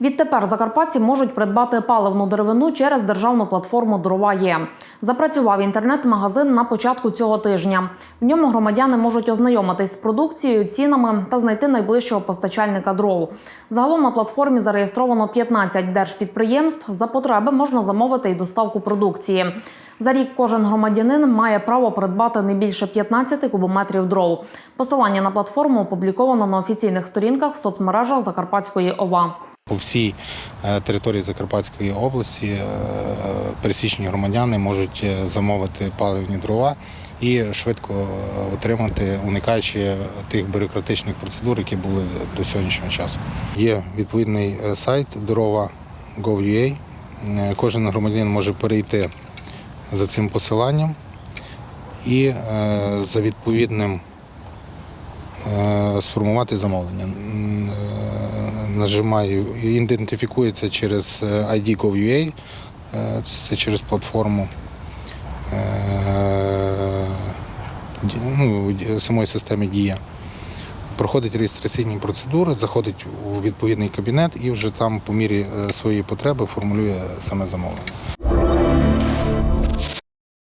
Відтепер закарпатці можуть придбати паливну деревину через державну платформу Дрова є. Запрацював інтернет-магазин на початку цього тижня. В ньому громадяни можуть ознайомитись з продукцією, цінами та знайти найближчого постачальника дров. Загалом на платформі зареєстровано 15 держпідприємств. За потреби можна замовити і доставку продукції. За рік кожен громадянин має право придбати не більше 15 кубометрів дров. Посилання на платформу опубліковано на офіційних сторінках в соцмережах Закарпатської ОВА. По всій е, території Закарпатської області е, пересічні громадяни можуть е, замовити паливні дрова і швидко отримати, уникаючи тих бюрократичних процедур, які були до сьогоднішнього часу. Є відповідний сайт дорова.gov.ua. Е, Кожен громадянин може перейти за цим посиланням і за відповідним сформувати замовлення. Е, Нажимаю, ідентифікується через е, ID Gov.ua, е, це через платформу е, ну, самої системи Дія. Проходить реєстраційні процедури, заходить у відповідний кабінет і вже там по мірі е, своєї потреби формулює саме замовлення.